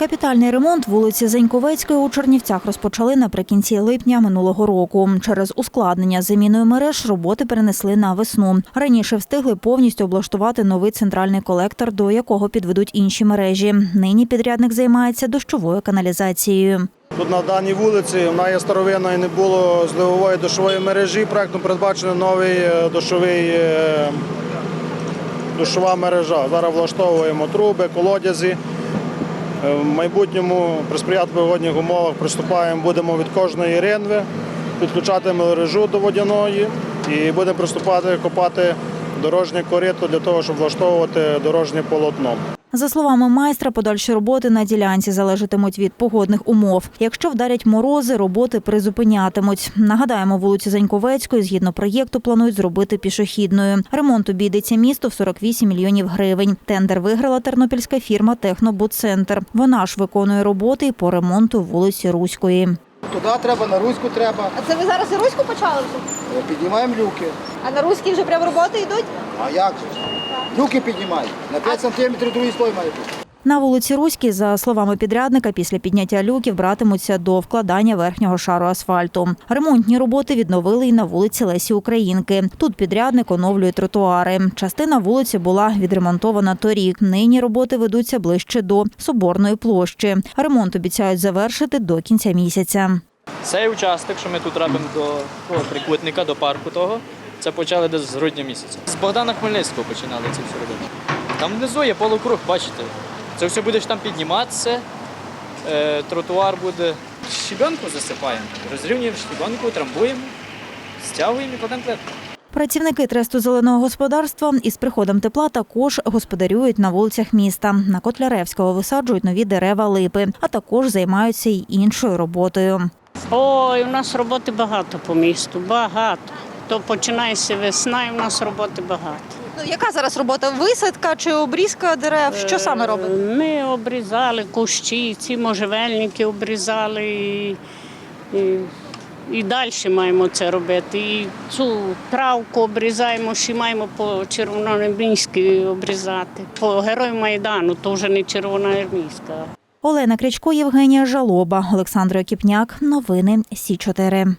Капітальний ремонт вулиці Заньковецької у Чернівцях розпочали наприкінці липня минулого року. Через ускладнення заміною мереж роботи перенесли на весну. Раніше встигли повністю облаштувати новий центральний колектор, до якого підведуть інші мережі. Нині підрядник займається дощовою каналізацією. Тут на даній вулиці вона є старовинна не було зливової дощової мережі. Проектом передбачено новий е, дощовий, е, дощова мережа. Зараз влаштовуємо труби, колодязі. Е, В майбутньому при сприятливих умовах приступаємо, будемо від кожної ринви підключати мережу до водяної і будемо приступати копати дорожнє корито для того, щоб влаштовувати дорожнє полотно. За словами майстра, подальші роботи на ділянці залежатимуть від погодних умов. Якщо вдарять морози, роботи призупинятимуть. Нагадаємо, вулицю Заньковецької згідно проєкту планують зробити пішохідною. Ремонт обійдеться місту в 48 мільйонів гривень. Тендер виграла тернопільська фірма Технобудцентр. Вона ж виконує роботи по ремонту вулиці Руської. Туди треба, на Руську треба. А це ви зараз і руську почали вже? Е, Піднімаємо люки. А на руській вже прям роботи йдуть? А як же? Люки піднімай. На 5 сантиметрів другий слой має бути. На вулиці Руській, за словами підрядника, після підняття люків братимуться до вкладання верхнього шару асфальту. Ремонтні роботи відновили і на вулиці Лесі Українки. Тут підрядник оновлює тротуари. Частина вулиці була відремонтована торік. Нині роботи ведуться ближче до Соборної площі. Ремонт обіцяють завершити до кінця місяця. Цей участок, що ми тут робимо до того трикутника, до парку того, це почали десь з грудня місяця. З Богдана Хмельницького починали це все робити. Там внизу є полукруг, бачите. Це все будеш там підніматися, е, тротуар буде. Щебенку засипаємо, розрівнюємо щебенку, трамбуємо, стягуємо і кладемо плитку. Працівники тресту зеленого господарства із приходом тепла також господарюють на вулицях міста. На Котляревського висаджують нові дерева липи, а також займаються й іншою роботою. Ой, у нас роботи багато по місту, багато. То починається весна, і в нас роботи багато. Ну яка зараз робота? Висадка чи обрізка дерев? Що саме Е, робите? Ми обрізали кущі, ці можжевельники обрізали і, і, і далі маємо це робити. І цю травку обрізаємо, ще маємо по червоноармійській обрізати. По герою Майдану, то вже не червоноармійська. Олена Крячко, Євгенія Жалоба, Олександр Кіпняк. Новини Сі 4